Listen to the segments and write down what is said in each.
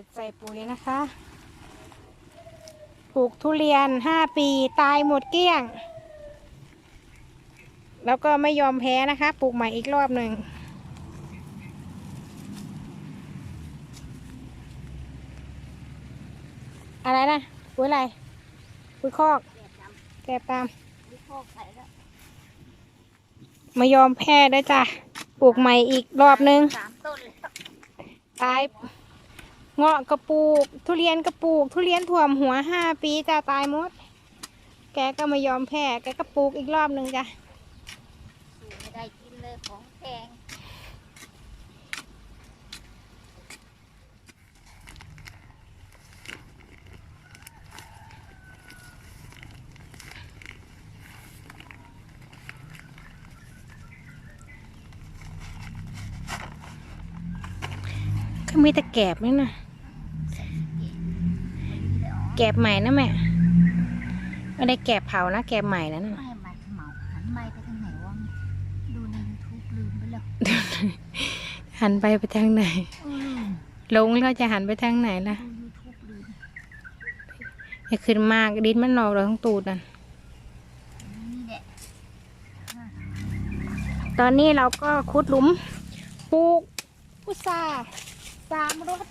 ษใส่ปุ๋ยนะคะ ปลูกทุเรียนห้าปีตายหมดเกลี้ยง แล้วก็ไม่ยอมแพ้นะคะ ปลูกใหม่อีกรอบหนึ่ง อะไรนะ ปุ๋ยอะไร ปุ๋ยคอกแกบตามไม่ยอมแพ้ได้วยจ้ะ ปลูกใหม่อีกรอบนึงสามต้นเลยตาย เงาะกระปลูก ทุเรียนกระปลูก ทุเรียนถ่วมหัวห้าปีจ้ะตายหมด แกก็ไม่ยอมแพ้ แกก็ปลูกอีกรอบนึงจ้ะสูไม่ได้กินเลยของแพงก็มีแต่แกบนี่นะ แกบใหม่นะแม่ ไม่ได้แกบเผานะ แกบใหม่นะน่ะไม่มาเหมาหันไม่ไปทางไหนวะดูในยูทูบลืมไปแล้วหันไปไปทางไหน อืมลงแล้วจะหันไปทางไหนล่ะ ดูยูทูบลืมอย่าขึ้นมากดินมันนอกเราทั้งตูดนั่น นี่แหละตอนนี้เราก็ขุดหลุมปลูกพุทราสามรส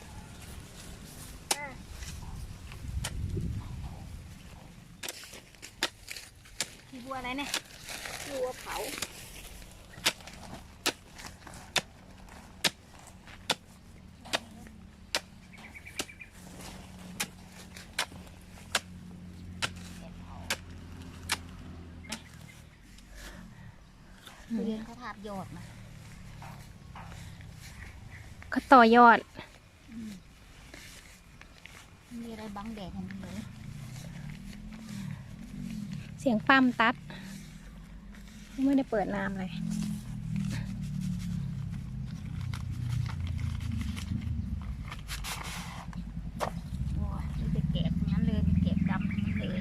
บัวอะไรเนี่ยบัวเผาทุเรียนเขาทาบยอดมาก็ต่อยอด มีอะไรบังแดดให้มันเลย เสียงปั้มตัด ไม่ได้เปิดน้ำเลยโอ้ยมีแต่แกบทั้งนั้นเลยมีแกบดำทั้งนั้นเลย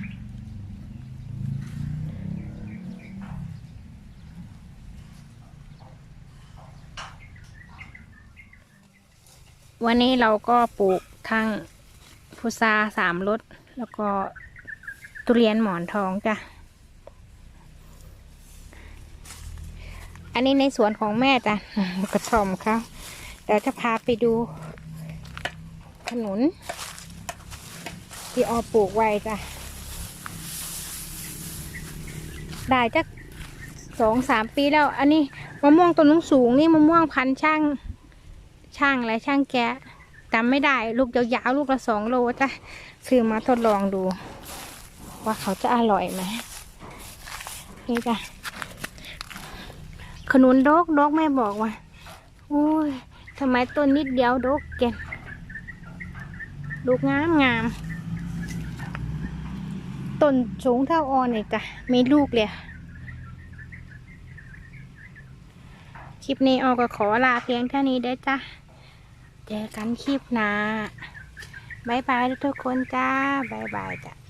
วันนี้เราก็ปลูกทั้งพุทราสามรสแล้วก็ทุเรียนหมอนทองจ้ะ อันนี้ในสวนของแม่จ้ะกระท่อมเขาเดี๋ยวจะพาไปดูขนุน ที่ออปลูกไว้จ้ะ ได้จักสองสามปีแล้ว อันนี้มะม่วงต้นสูงนี่มะม่วงพันช่าง ช่างอะไรช่างแกะจำไม่ได้ลูกยาวๆลูกละสองโลจ้ะซื้อมาทดลองดู ว่าเขาจะอร่อยไหมนี่จ้ะ ขนุนดกดกแม่บอกว่าโอ้ยทำไมต้นนิดเดียวดกเก่นลูกงามงามต้นสูงเท่าออนอีกจ้ะมีลูกเลยคลิปนี้ออกก็ขอลาเพียงเท่านี้เด้จ้ะเจอกันคลิปหน้าบายบายทุกคนจ้าบายบายจ้ะ